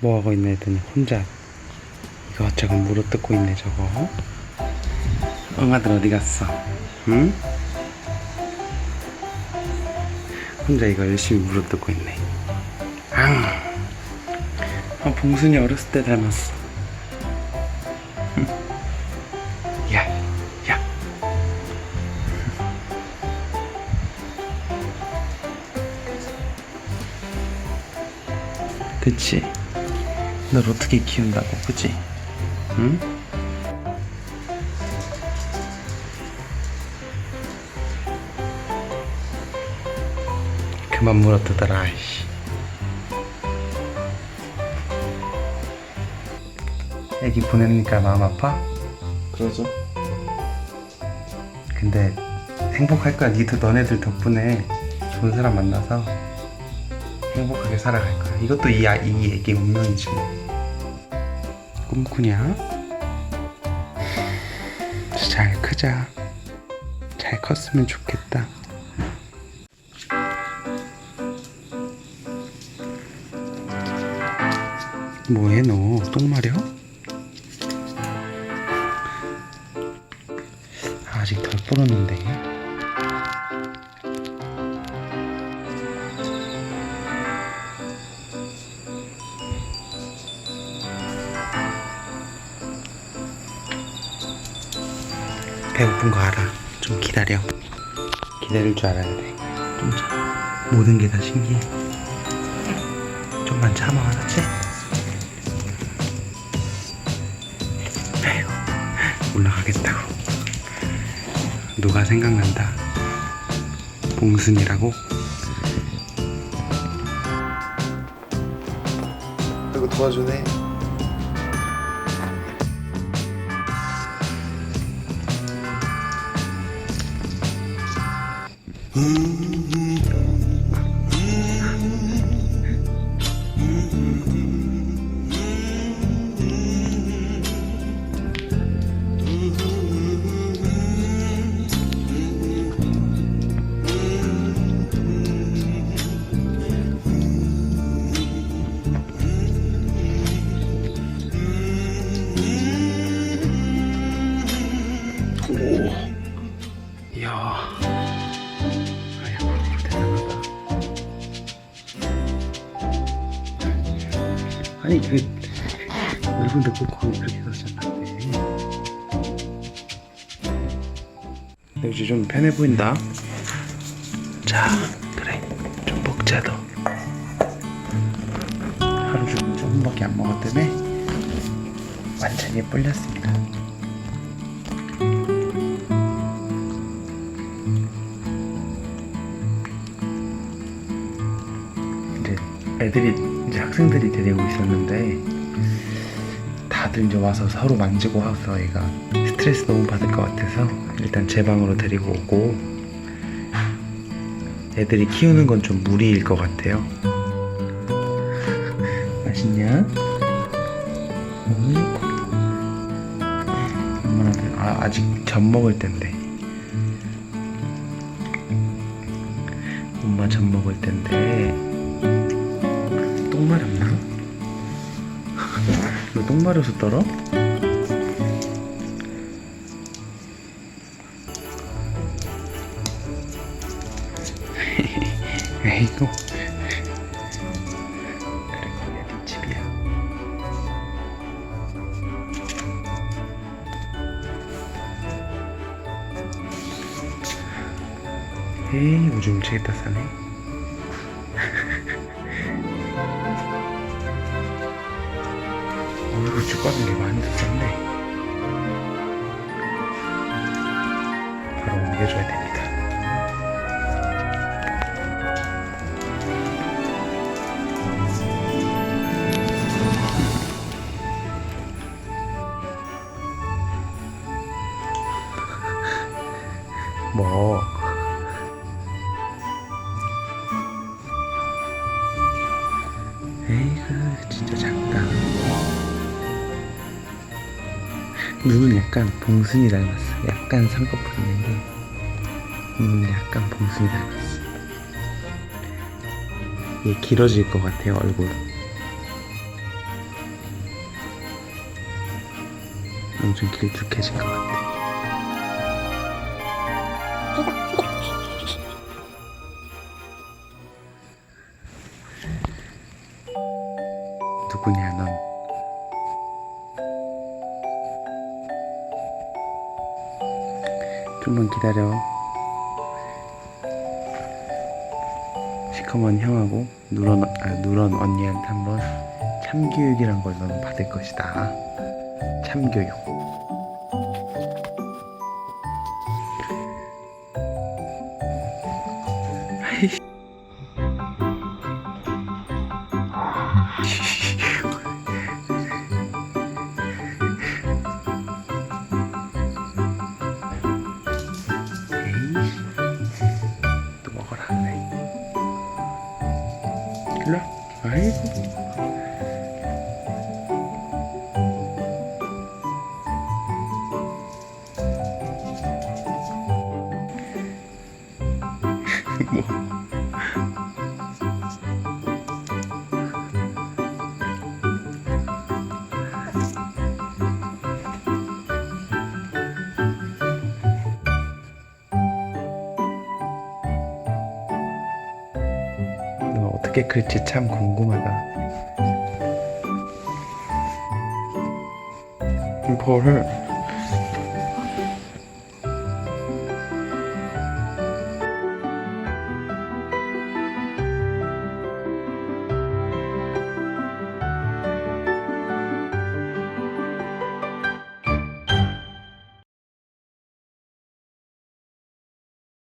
뭐하고 있나 했더니 혼자 이것저것 물어뜯고 있네 저거 응아들 어디 갔어? 응? 혼자 이거 열심히 물어뜯고 있네 앙 아, 봉순이 어렸을 때 닮았어 야, 야. 그치? 널 어떻게 키운다고, 그치? 응? 그만 물어뜯어라, 아이씨. 애기 보내니까 마음 아파? 그러죠. 근데 행복할 거야. 니들 너네들 덕분에 좋은 사람 만나서 행복하게 살아갈 거야. 이것도 이, 아- 이 애기 운명이지 뭐. 꿈꾸냐? 잘 크자. 잘 컸으면 좋겠다. 뭐해 너? 똥 마려? 아직 덜 불었는데. 배고픈 거 알아. 좀 기다려. 기다릴 줄 알아야 돼. 좀 참. 모든 게 다 신기해. 좀만 참아, 알았지? 에휴, 올라가겠다고. 누가 생각난다. 봉순이라고? 이거 도와주네. 이야. 아니, 그, 넓은데 꼭 거기 그렇게 않는데. 근데 이제 좀 편해 보인다. 자, 그래. 좀 먹자, 너. 하루 종일 조금밖에 안 먹었다며? 완전히 뿔렸습니다. 애들이 이제 학생들이 데리고 있었는데 다들 이제 와서 서로 만지고 와서 얘가 스트레스 너무 받을 것 같아서 일단 제 방으로 데리고 오고 애들이 키우는 건 좀 무리일 것 같아요. 맛있냐? 엄마랑 아, 아직 젖 먹을 텐데. 엄마 젖 먹을 텐데. 똥 마렵나? 이거 똥 마려서 떨어? 집이야 에이 오줌 미치겠다 싸네 죽받은 게 많이 더 쌌네. 바로 옮겨줘야 됩니다. 뭐? 에이 그 진짜 작다 눈은 약간 봉순이 닮았어. 약간 쌍꺼풀 있는데 눈은 약간 봉순이 닮았어. 얘 길어질 것 같아요 얼굴. 엄청 길쭉해질 것 같아. 누구냐 넌. 좀만 기다려. 시커먼 형하고 누런 아 누런 언니한테 한번 참교육이란 걸 너는 받을 것이다. 참교육. 뭐. 너 어떻게 클지 참 궁금하다. 뭘?